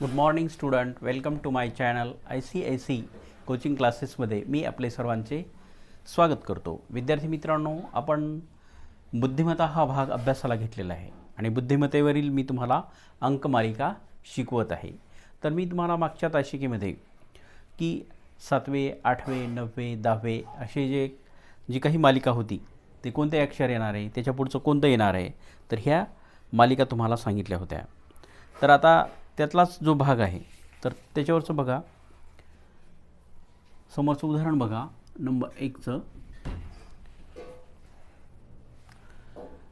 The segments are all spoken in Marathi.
Good morning student welcome to my channel I C I C coaching क्लासेसमध्ये मी आपले सर्वांचे स्वागत करतो. विद्यार्थी मित्रांनो आपण बुद्धिमत्ता हा भाग अभ्यासाला घेतलेला आहे आणि बुद्धिमत्तेवरील मी तुम्हाला अंकमालिका शिकवत आहे. तर मी तुम्हाला मागच्या ताशिकेमध्ये की सातवे आठवे नववे दहावे असे जे जी काही मालिका होती ते कोणते अक्षर येणार आहे त्याच्या पुढचं कोणतं येणार आहे तर ह्या मालिका तुम्हाला सांगितल्या होत्या. तर आता त्यातलाच जो भाग आहे तर त्याच्यावरचं बघा. समोरचं उदाहरण बघा नंबर एकचं.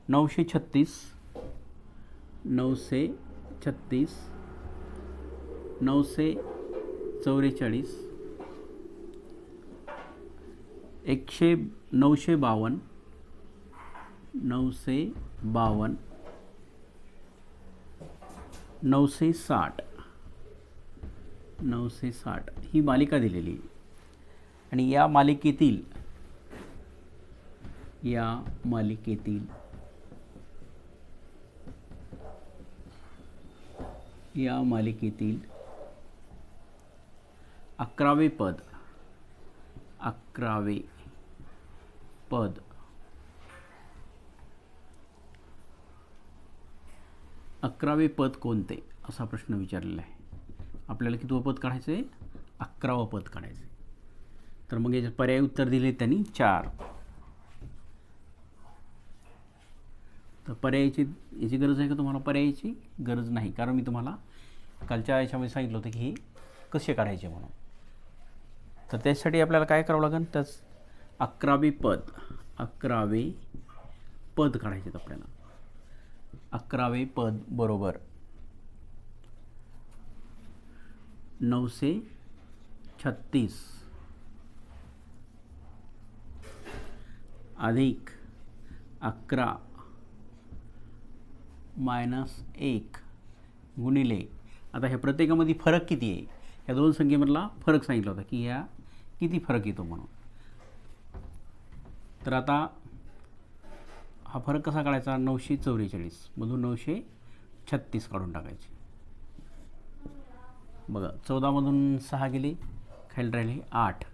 नऊशे छत्तीस नऊशे छत्तीस नऊशे चौवेचाळीस एकशे नऊशे बावन्न नऊशे बावन्न नऊशे साठ. नऊशे साठ. ही मालिका दिलेली. आणि या मालिकेतील या मालिकेतील या मालिकेतील अकरावे पद अकरावे पद अकरावे पद कोणते? असा प्रश्न विचारलेला आहे. आपल्याला कितवं पद काढायचं? आहे अकरावं पद काढायचं. आहे तर मग याच्यात पर्याय उत्तर दिले त्यांनी चार. तर पर्यायाची याची गरज आहे का तुम्हाला पर्यायाची? गरज नाही. कारण मी तुम्हाला कालच्या याच्यामध्ये सांगितलं होतं की हे कसे काढायचे म्हणून. तर त्यासाठी आपल्याला काय करावं लागेल? त्याच अकरावे पद अकरावे पद काढायचे आहेत आपल्याला. अकरावे पद बरोबर. नऊशे छत्तीस. अधिक अकरा. मायनस एक गुणिले. आता ह्या प्रत्येकामध्ये फरक किती आहे? या दोन संख्येमधला फरक सांगितला होता की ह्या किती फरक येतो म्हणून. तर आता हा फरक कसा काढायचा? नऊशे चौवेचाळीस मधून नऊशे छत्तीस काढून टाकायचे. बघा चौदामधून सहा गेले खाली राहिले आठ.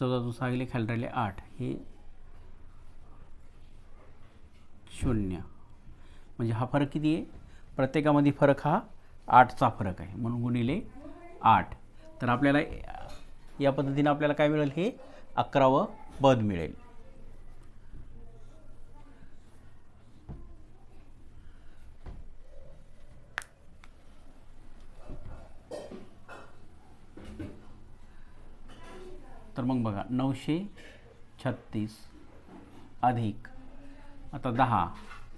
चौदातून सहा गेले खाली राहिले आठ. हे शून्य. म्हणजे हा फरक किती आहे? प्रत्येकामध्ये फरक हा आठचा फरक आहे. म्हणून गुणिले आठ. तर आपल्याला या पद्धतीनं आपल्याला काय मिळेल? हे अकरावं पद मिळेल. तर मग बघा नऊशे छत्तीस अधिक आता दहा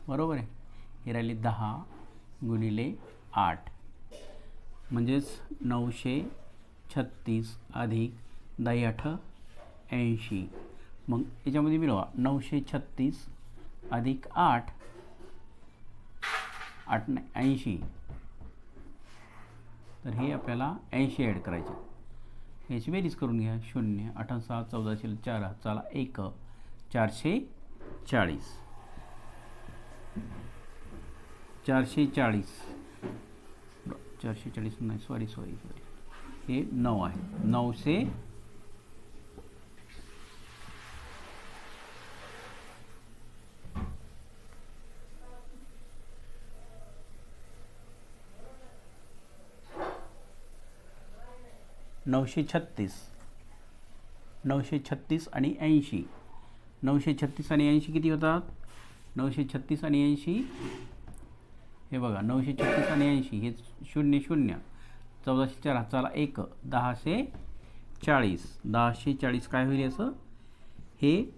बरोबर आहे? ही राहिली दहा गुणिले आठ. म्हणजेच नऊशे छत्तीस अधिक दाई आठ ऐंशी. मग याच्यामध्ये मिळवा नऊशे छत्तीस अधिक आठ आठ नाही ऐंशी. तर हे आपल्याला ऐंशी ॲड करायचे. याची बेरीज करून घ्या शून्य अठरा सहा चौदाशे चार चला एक चारशे चाळीस. चारशे चाळीस. चारशे चाळीस नाही सॉरी सॉरी सॉरी हे। नऊ आहे नऊशे नऊशे छत्तीस। नऊशे छत्तीस आणि ऐंशी। नऊशे छत्तीस आणि ऐंशी किती होतात? नऊशे छत्तीस आणि ऐंशी. हे बघा नऊशे छत्तीस आणि ऐंशी, हे शून्य शून्य. चौदाशे चार हाताला एक दहाशे चाळीस. दहाशे चाळीस काय होईल याचं? हे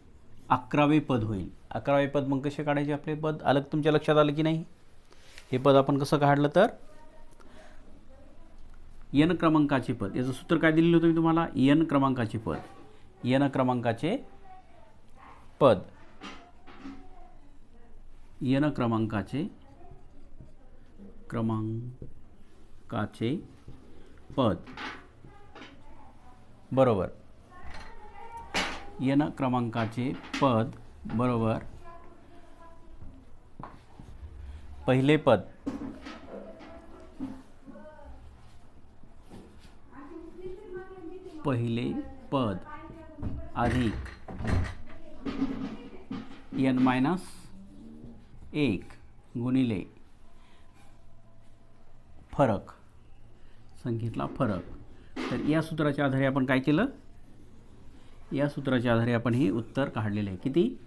अकरावे पद होईल. अकरावे पद मग कसे काढायचे आपले पद? अलग तुमच्या लक्षात आलं की नाही? हे पद आपण कसं काढलं तर? यन क्रमांकाचे पद. याचं सूत्र काय दिलेलं होतं मी तुम्हाला? यन क्रमांकाचे पद. यन क्रमांकाचे पद. यन क्रमांकाचे क्रमांकाचे पद. बरोबर. यन क्रमांकाचे पद बरोबर. पहिले पद. पहिले पद. अधिक. एन मायनस एक गुणिले फरक. संख्येतला फरक. तर या सूत्राच्या आधारे आपण काय केलं? या सूत्राच्या आधारे आपण हे उत्तर काढलेले आहे. किती?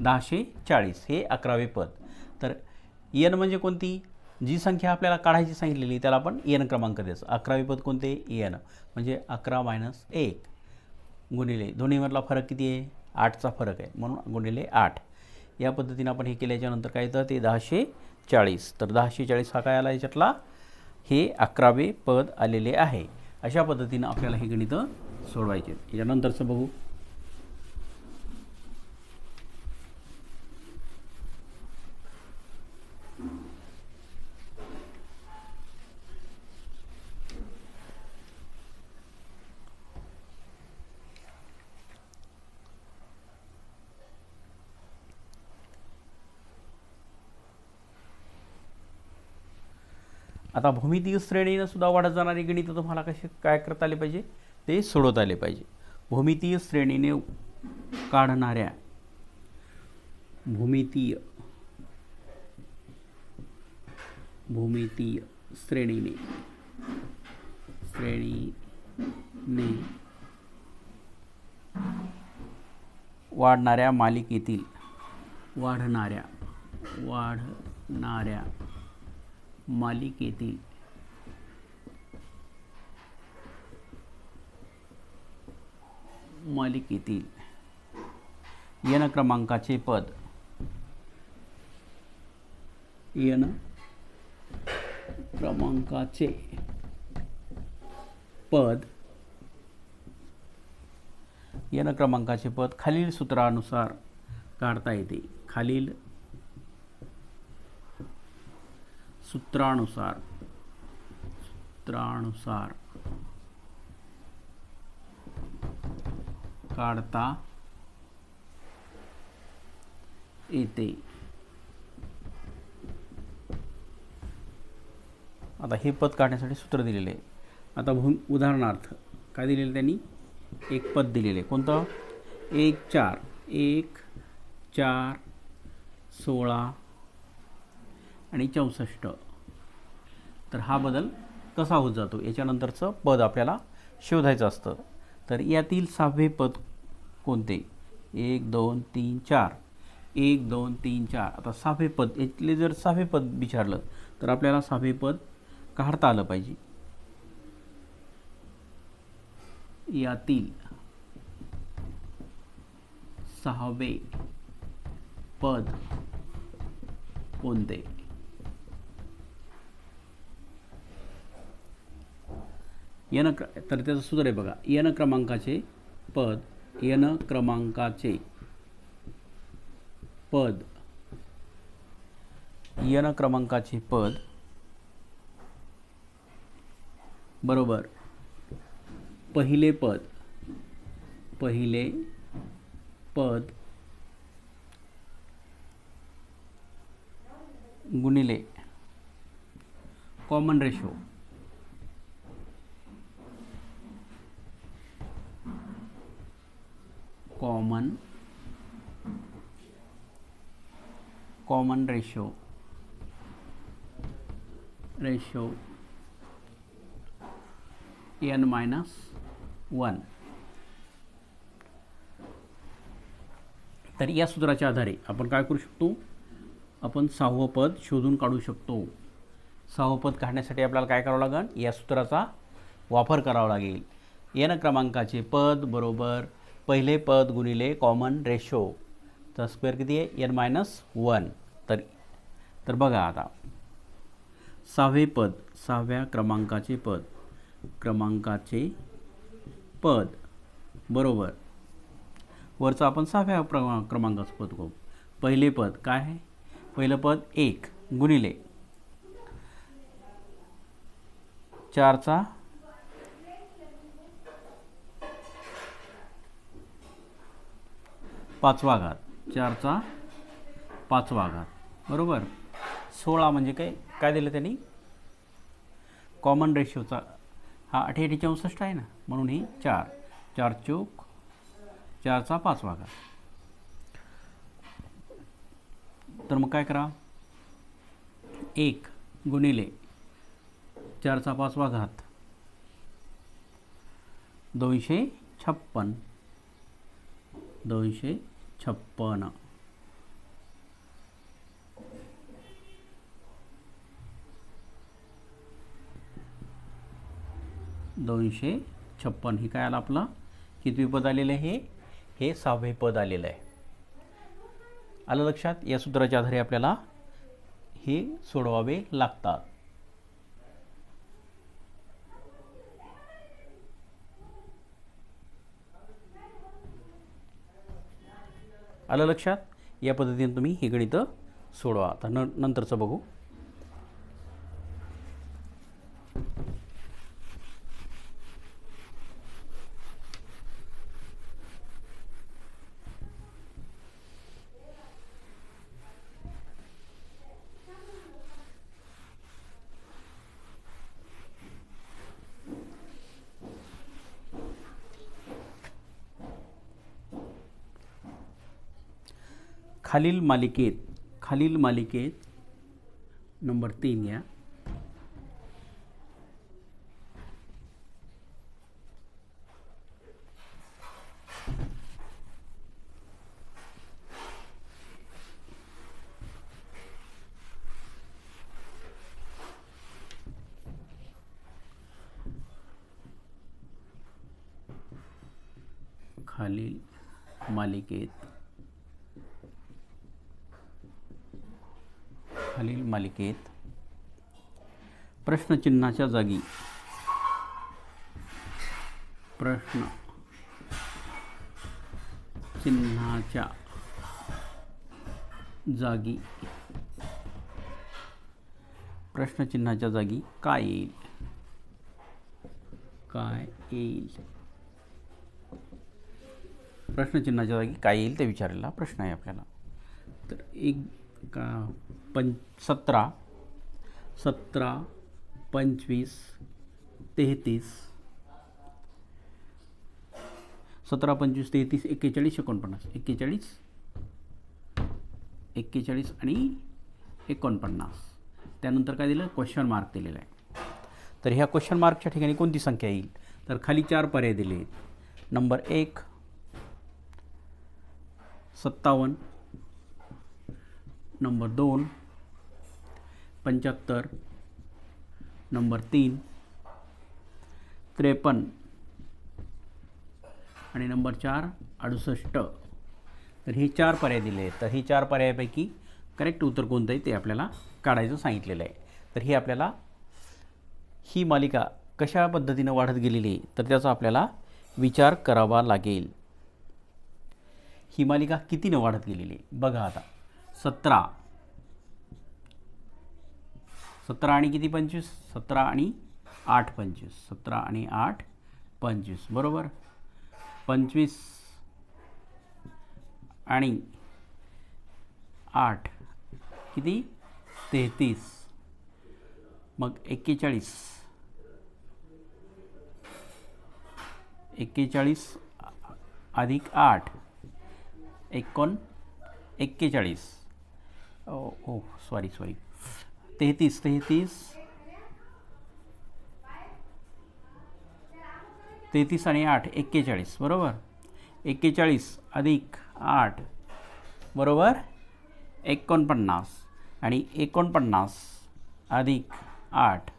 दहाशे चाळीस. हे अकरावे पद. तर एन म्हणजे कोणती? जी संख्या आपल्याला काढायची सांगितलेली त्याला आपण एन क्रमांक द्यायचं. अकरावे पद कोणते? एन. म्हणजे अकरा मायनस एक गुणिले दोन्हीमधला फरक किती आहे? आठचा फरक आहे. म्हणून गुणिले आठ. या पद्धतीनं आपण हे केल्याच्यानंतर काय येतं? ते दहाशे चाळीस. तर दहाशे चाळीस हा काय आला याच्यातला? हे अकरावे पद आलेले आहे. अशा पद्धतीनं आपल्याला हे गणितं सोडवायचे याच्यानंतरचं बघू. आता भूमितीय श्रेणीनं सुद्धा वाढत जाणारी गणितं तुम्हाला कसे काय करता आले पाहिजे? ते सोडवता आले पाहिजे. भूमितीय श्रेणीने काढणाऱ्या भूमितीय भूमितीय श्रेणीने श्रेणीने वाढणाऱ्या मालिकेतील वाढणाऱ्या वाढणाऱ्या मालिकेतील मालिकेतील यन क्रमांकाचे पद. यन क्रमांकाचे पद. यन क्रमांकाचे पद खालील सूत्रानुसार काढता येते. खालील सूत्रानुसार. सूत्रानुसार. काढता येते. आता हे पद काढण्यासाठी सूत्र दिलेले आहे. आता भूम उदाहरणार्थ काय दिलेलं त्यांनी? एक पद दिलेले आहे. कोणतं? एक चार. एक चार सोळा आणि चौसष्ट. तर हा बदल कसा होत जातो? याच्यानंतरचं पद आपल्याला शोधायचं असतं. तर यातील सहावे पद कोणते? एक दोन तीन चार. एक दोन तीन चार. आता सहावे पद यातले जर सहावे पद विचारलं तर आपल्याला सहावे पद काढता आलं पाहिजे. यातील सहावे पद कोणते? यन क्र तर त्याचं सूत्र आहे बघा. यन क्रमांकाचे पद यन क्रमांकाचे पद. यन क्रमांकाचे पद. बरोबर. पहिले पद. पहिले पद. गुणिले. Common ratio. Common common ratio ratio N minus one तर या सूत्राच्या आधारे आपण काय करू शकतो? आपण सहावं पद शोधून काढू शकतो. सहावं पद काढण्यासाठी आपल्याला काय करावं लागेल? या सूत्राचा वापर करावा लागेल. एन क्रमांकाचे पद बरोबर पहिले पद गुणिले कॉमन रेशो तर स्क्वेअर किती आहे? एन मायनस वन तर तर बघा आता. सहावे पद सहाव्या क्रमांकाचे पद. क्रमांकाचे पद. बरोबर. वरचं आपण सहाव्या प्रमा क्रमांकाचं पद बघू. पहिले पद काय आहे? पहिलं पद एक गुणिले. चारचा पाचवा घात चारचा पाचवा घात बरोबर? सोळा म्हणजे काय? काय दिलं त्यांनी? कॉमन रेशिओचा हा अठ्ठ्याऐंशी चौसष्ट आहे ना? म्हणून ही चार. चार चौक चारचा पाच घात तर मग काय करा? एक गुणिले चारचा पाचवा घात दोनशे छप्पन. दोनशे छप्पन. दोनशे छप्पन. ही काय आलं आपलं? कितवी पद आलेलं आहे? हे हे सहावे पद आलेलं आहे. आलं लक्षात? या सूत्राच्या आधारे आपल्याला हे सोडवावे लागतात. आलं लक्षात? या पद्धतीने तुम्ही ही गणितं सोडवा. आता न नंतरचं बघू. खालील मालिकेत खालील मालिकेत नंबर तीन या खालील मालिकेत खालील मालिकेत प्रश्नचिन्हाच्या जागी. प्रश्न. चिन्हाच्या जागी. प्रश्नचिन्हाच्या जागी काय येईल? काय येईल? प्रश्नचिन्हाच्या जागी काय येईल ते विचारलेला प्रश्न आहे आपल्याला. तर एक का पं सतरा सतरा पंचवीस तेहतीस सतरा पंचवीस तेहतीस एक्केचाळीस एकोणपन्नास. एक्केचाळीस एक्केचाळीस आणि एकोणपन्नास. त्यानंतर काय दिलं? क्वेश्चन मार्क दिलेला आहे. तर ह्या क्वेश्चन मार्कच्या ठिकाणी कोणती संख्या येईल? तर खाली चार पर्याय दिले आहेत नंबर एक सत्तावन्न नंबर दोन पंच्याहत्तर. नंबर तीन त्रेपन्न. आणि नंबर चार अडुसष्ट. तर हे चार पर्याय दिले आहेत. तर हे चार पर्यायापैकी करेक्ट उत्तर कोणतं आहे ते आपल्याला काढायचं सांगितलेलं आहे. तर हे आपल्याला ही मालिका कशा पद्धतीनं वाढत गेलेली आहे तर त्याचा आपल्याला विचार करावा लागेल. ही मालिका कितीनं वाढत गेलेली आहे? बघा आता. सतरा. सतरा आणि किती पंचवीस? सतरा आणि आठ पंचवीस. सतरा आणि आठ पंचवीस. बरोबर? पंचवीस आणि आठ. किती? तेहतीस. मग एक्केचाळीस. एक्केचाळीस अधिक आठ. एकोण एक्केचाळीस. ओ सॉरी सॉरी तेहतीस तेहतीस. तेहतीस आणि आठ एक्केचाळीस बरोबर? एक्केचाळीस अधिक आठ बरोबर? एकोणपन्नास आणि एकोणपन्नास अधिक आठ.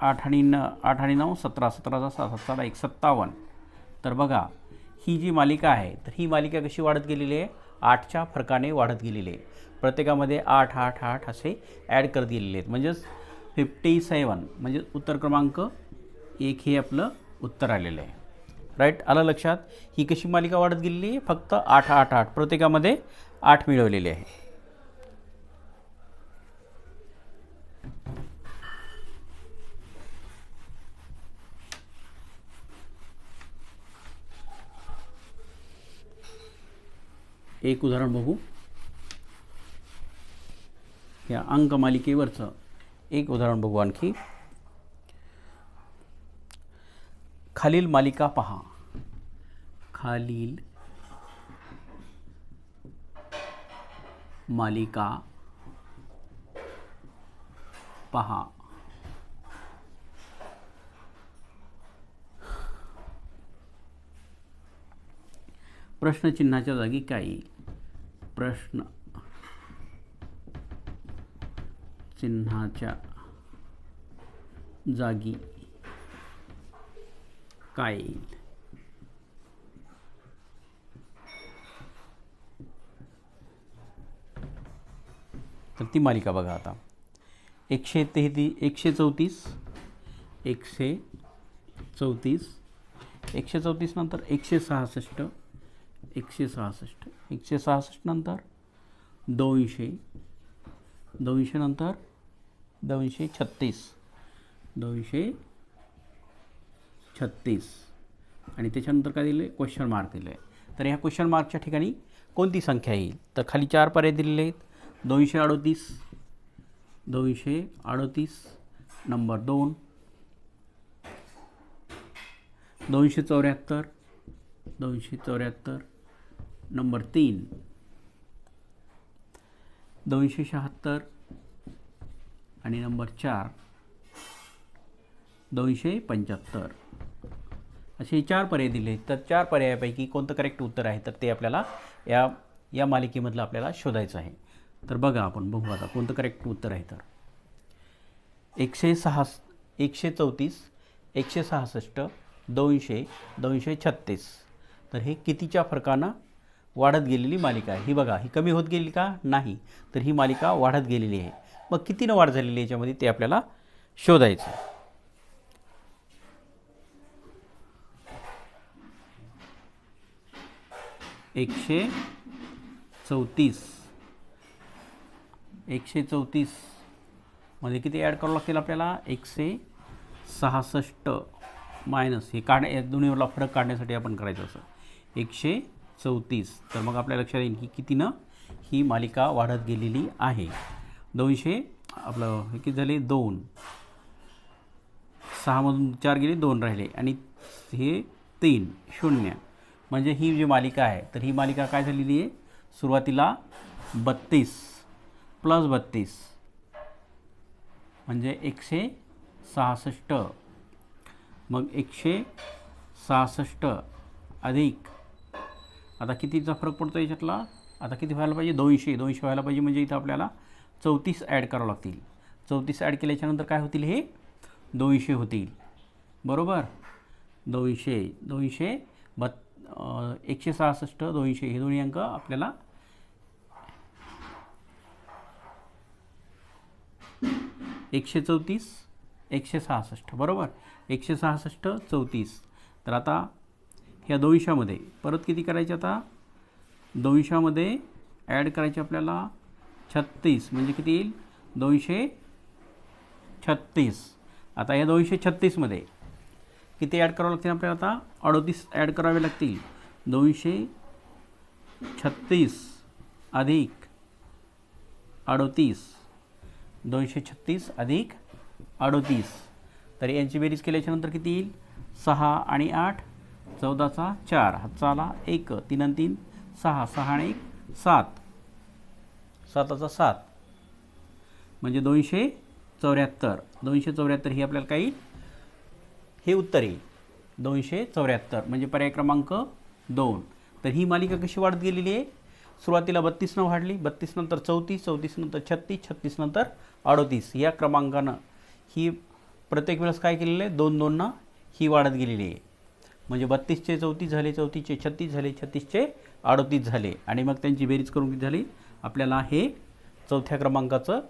आठ आणि न आठ आणि नऊ सतरा सतराचा सहा सतरा एक सत्तावन्न. तर बघा ही जी मालिका आहे तर ही मालिका कशी वाढत गेलेली आहे? आठच्या फरकाने वाढत गेलेली आहे. प्रत्येकामध्ये आठ आठ आठ असे ॲड करत गेलेले आहेत. म्हणजेच फिफ्टी सेवन म्हणजे उत्तर क्रमांक एक हे आपलं उत्तर आलेलं आहे. राईट आलं लक्षात? ही कशी मालिका वाढत गेलेली आहे? फक्त आठ आठ आठ. प्रत्येकामध्ये आठ मिळवलेले आहे. एक उदाहरण बघू. या अंक मालिकेवरचं एक उदाहरण बघू आणखी. खालील मालिका पहा. खालील मालिका पहा. प्रश्नचिन्हाच्या जागी काय येईल? प्रश्न चिन्हाच्या जागी काय येईल? तर ती मालिका बघा आता. एकशे तेहती एकशे चौतीस एकशे चौतीस एकशे चौतीस नंतर एकशे सहासष्ट एकशे सहासष्ट. एकशे सहासष्ट नंतर दोनशे. दोनशे नंतर दोनशे छत्तीस. दोनशे छत्तीस. आणि त्याच्यानंतर काय दिलं आहे क्वेश्चन मार्क दिलं आहे तर ह्या क्वेश्चन मार्कच्या ठिकाणी कोणती संख्या येईल? तर खाली चार पर्याय दिलेले आहेत. दोनशे अडोतीस. दोनशे अडोतीस नंबर दोन. दोनशे चौऱ्याहत्तर. दोनशे चौऱ्याहत्तर. नंबर तीन. दोनशे शहात्तर आणि नंबर चार. दोनशे पंच्याहत्तर. असे चार पर्याय दिले. तर चार पर्यायापैकी कोणतं करेक्ट उत्तर आहे? तर ते आपल्याला या या मालिकेमधलं आपल्याला शोधायचं आहे. तर बघा आपण बघू आता कोणतं करेक्ट उत्तर आहे तर. एकशे सहा एकशे चौतीस एकशे सहासष्ट दोनशे दोनशे छत्तीस. तर हे कितीच्या फरकानं वाढत गेलेली मालिका आहे. ही बघा ही कमी होत गेली का? नाही. तर ही मालिका वाढत गेलेली आहे. मग कितीनं वाढ झालेली आहे याच्यामध्ये ते आपल्याला शोधायचं एकशे चौतीस. एकशे चौतीसमध्ये किती ॲड करावं लागतील आपल्याला? एकशे सहासष्ट मायनस हे काढ या दोन्हीवरला फरक काढण्यासाठी आपण करायचं असं. एकशे चौतीस. तर मग आपल्या लक्षात येईल की कितीनं ही मालिका वाढत गेलेली आहे. दोनशे आपलं हे किती झाले? दोन. सहामधून चार गेले दोन राहिले. आणि हे तीन शून्य. म्हणजे ही जी मालिका आहे तर ही मालिका काय झालेली आहे? सुरुवातीला बत्तीस प्लस बत्तीस. म्हणजे एकशे सहासष्ट. मग एकशे सहासष्ट अधिक आता कितीचा फरक पडतो याच्यातला? आता किती व्हायला पाहिजे? दोनशे. दोनशे व्हायला पाहिजे म्हणजे इथं आपल्याला चौतीस ॲड करावं लागतील. चौतीस ॲड केल्याच्यानंतर काय होतील हे? दोनशे होतील. बरोबर? दोनशे. दोनशे बत् एकशे सहासष्ट दोनशे. हे दोन्ही अंक आपल्याला एकशे चौतीस एकशे सहासष्ट. बरोबर? एकशे सहासष्ट चौतीस. तर आता ह्या दोनशामध्ये परत किती करायचे आता? दोनशामध्ये ॲड करायचे आपल्याला छत्तीस. म्हणजे किती येईल? दोनशे छत्तीस. आता या दोनशे छत्तीसमध्ये किती ॲड करावं लागतील आपल्याला आता? अडोतीस ॲड करावे लागतील. दोनशे छत्तीस अधिक अडोतीस. दोनशे छत्तीस अधिक अडोतीस. तर यांची बेरीज केल्याच्यानंतर किती येईल? सहा आणि आठ. चौदाचा चार हातचा आला एक तीन आणि तीन सहा सहा आणि एक सात. साताचा सात. म्हणजे दोनशे चौऱ्याहत्तर. दोनशे चौऱ्याहत्तर ही आपल्याला काही हे उत्तर येईल. दोनशे चौऱ्याहत्तर. म्हणजे पर्याय क्रमांक दोन. तर ही मालिका कशी वाढत गेलेली आहे? सुरुवातीला बत्तीसनं वाढली. बत्तीस नंतर चौतीस चौतीस नंतर छत्तीस छत्तीस नंतर अडोतीस. या क्रमांकानं ही प्रत्येक वेळेस काय केलेलं आहे? दोन दोननं ही वाढत गेलेली आहे. म्हणजे बत्तीसचे चौतीस झाले चौतीसचे छत्तीस झाले छत्तीसचे अडतीस झाले. आणि मग त्यांची बेरीज करून किती झाली? आपल्याला हे चौथ्या क्रमांकाचं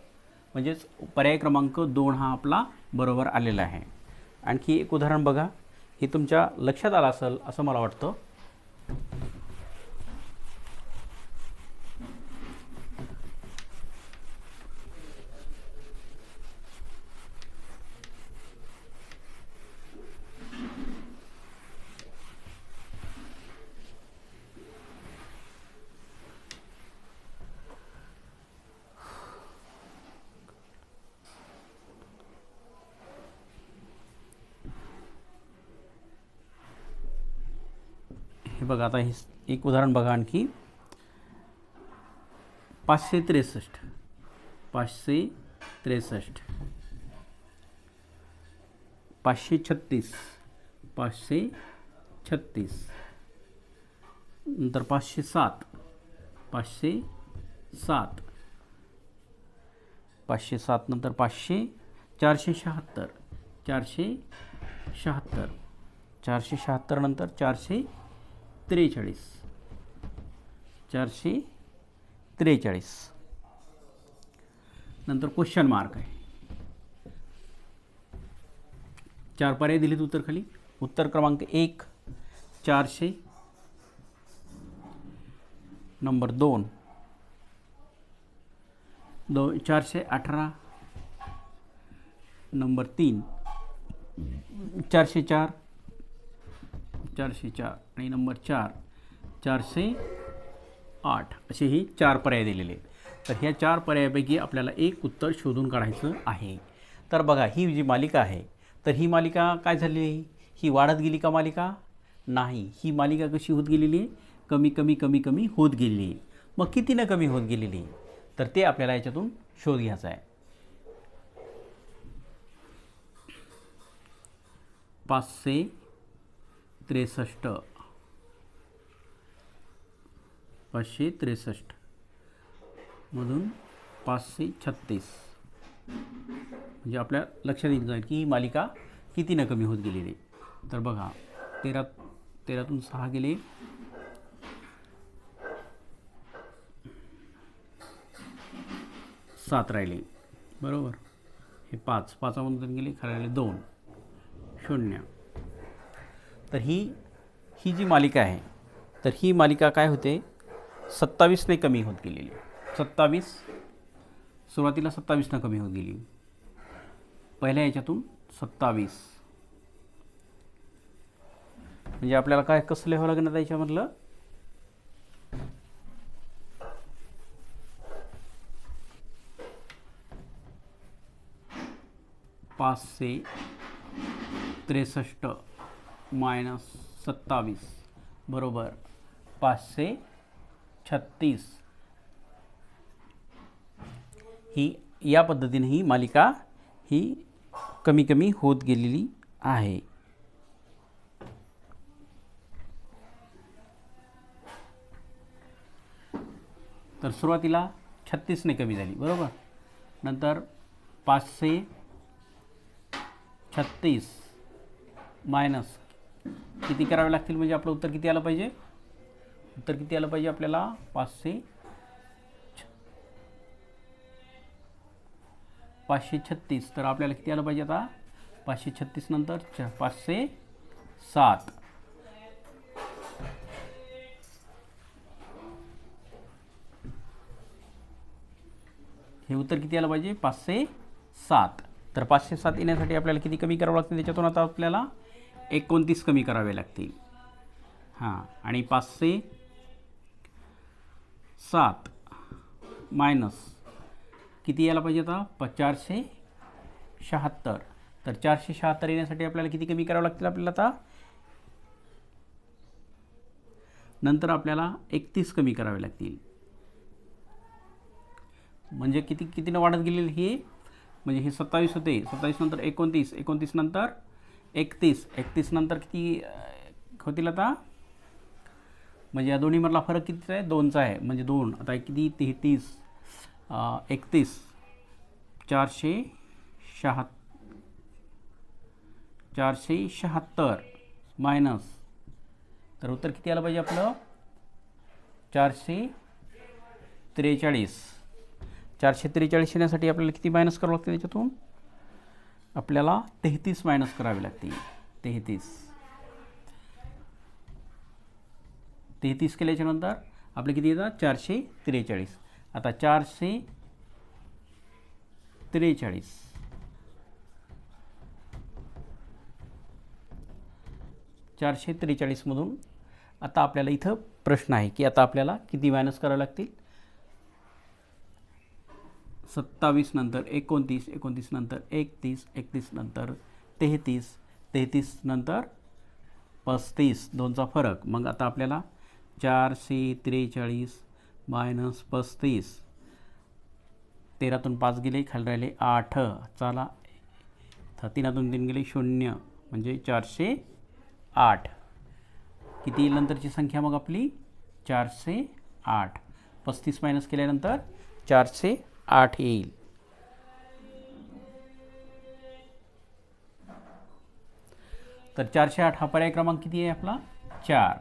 म्हणजेच पर्याय क्रमांक दोन हा आपला बरोबर आलेला आहे. आणखी एक उदाहरण बघा. हे तुमच्या लक्षात आलं असेल असं मला वाटतं. आता हे एक उदाहरण बघा आणखी पाचशे त्रेसष्ट पाचशे पाचशे छत्तीस। पाचशे छत्तीस। नंतर पाचशे सात। पाचशे सात। पाचशे सात, नंतर पाचशे चारशे शहात्तर। चारशे शहात्तर। चारशे शहात्तर, नंतर चारशे त्रेचाळीस. चारशे त्रेचाळीस. नंतर क्वेश्चन मार्क आहे. चार पर्याय दिलेत उत्तर खाली. उत्तर क्रमांक एक चारशे. नंबर दोन. दो चारशे अठरा. नंबर तीन चारशे चार. चारशे चार आणि नंबर चार चारशे आठ असे हे चार पर्याय दिलेले आहेत. तर ह्या चार पर्यायापैकी आपल्याला एक उत्तर शोधून काढायचं आहे. तर बघा ही जी मालिका आहे तर ही मालिका काय झालेली आहे? ही वाढत गेली का मालिका? नाही. ही मालिका कशी होत गेलेली आहे? कमी कमी कमी कमी होत गेलेली आहे. मग कितीनं कमी होत गेलेली आहे? तर ते आपल्याला याच्यातून शोध घ्यायचा आहे. पाचशे त्रेसष्ट. पाचशे त्रेसष्ट. मधून पाचशे छत्तीस. म्हणजे आपल्या लक्षात येईल जाईल की ही मालिका कितीनं कमी होत गेलेली तर बघा तेरा तेरातून सहा गेले. सात राहिले. बरोबर? हे पाच. पाचामधून गेले खरं राहिले दोन. शून्य. तर ही ही जी मालिका आहे तर ही मालिका काय होते? सत्तावीसने कमी होत गेलेली. सत्तावीस सुरुवातीला सत्तावीसनं कमी होत गेली. पहिल्या याच्यातून सत्तावीस. म्हणजे आपल्याला काय कसं लिहावं लागणार आता याच्यामधलं? पाचशे त्रेसष्ट. मायनस सत्तावीस बरोबर पाचशे छत्तीस. ही या पद्धतीने ही मालिका ही कमी कमी होत गेलेली आहे. तर सुरुवातीला छत्तीसने कमी झाली बरोबर? नंतर पाचशे छत्तीस मायनस किती करावे लागतील म्हणजे आपलं उत्तर किती आलं पाहिजे? उत्तर किती आलं पाहिजे आपल्याला? पाचशे छ- पाचशे छत्तीस. तर आपल्याला किती आलं पाहिजे आता? पाचशे छत्तीस नंतर च पाचशे सात. हे उत्तर किती आलं पाहिजे? पाचशे सात. तर पाचशे सात येण्यासाठी आपल्याला किती कमी करावं लागतील त्याच्यातून आता आपल्याला एकोणतीस कमी करावे लागतील. हां आणि पाचशे सात मायनस किती यायला पाहिजे आता? प चारशे शहात्तर. तर चारशे शहात्तर येण्यासाठी आपल्याला किती कमी करावं लागतील आपल्याला आता? नंतर आपल्याला एकतीस कमी करावे लागतील. म्हणजे किती कितीनं वाढत गेलेली हे? म्हणजे हे सत्तावीस होते. सत्तावीस नंतर एकोणतीस. एकोणतीस नंतर एकतीस. एकतीस नंतर किती होतील आता? म्हणजे या दोन्हीमधला फरक कितीचा आहे? दोनचा आहे. म्हणजे दोन. आता किती? तेहतीस. एकतीस. चारशे शहात चारशे शहात्तर. मायनस. तर उत्तर किती आलं पाहिजे आपलं? चारशे त्रेचाळीस. चारशे त्रेचाळीस येण्यासाठी आपल्याला किती मायनस करावं लागतं त्याच्यातून? आपल्याला तेहतीस मायनस करावे लागतील. तेहतीस. तेहतीस केल्याच्यानंतर आपले किती येतात? चारशे त्रेचाळीस. आता चारशे त्रेचाळीस. चारशे त्रेचाळीसमधून आता आपल्याला इथं प्रश्न आहे की आता आपल्याला किती मायनस करावे लागतील? सत्तावीस नंतर एकोणतीस एकोणतीस नंतर एकतीस एकतीस नंतर तेहतीस तेहतीस नंतर पस्तीस. दोनचा फरक. मग आता आपल्याला चारशे त्रेचाळीस मायनस पस्तीस. तेरातून पाच गेले खाली राहिले आठ. चला थ- तीनातून तीन गेले शून्य म्हणजे चारशे आठ. किती नंतरची संख्या मग आपली? चारशे आठ. पस्तीस मायनस केल्यानंतर चारशे आठ येईल. तर चारशे आठ हा पर्याय क्रमांक किती आहे आपला? चार.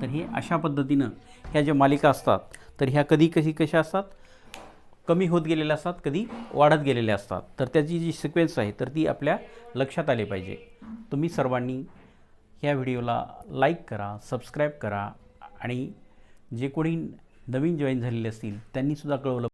तर हे अशा पद्धतीनं ह्या ज्या मालिका असतात तर ह्या कधी कशी कशा असतात? कमी होत गेलेल्या असतात कधी वाढत गेलेल्या असतात. तर त्याची जी सिक्वेन्स आहे तर ती आपल्या लक्षात आली पाहिजे. तुम्ही सर्वांनी ह्या व्हिडिओला लाईक करा सबस्क्राईब करा आणि जे कोणी नवीन जॉईन झालेले असतील त्यांनीसुद्धा कळवलं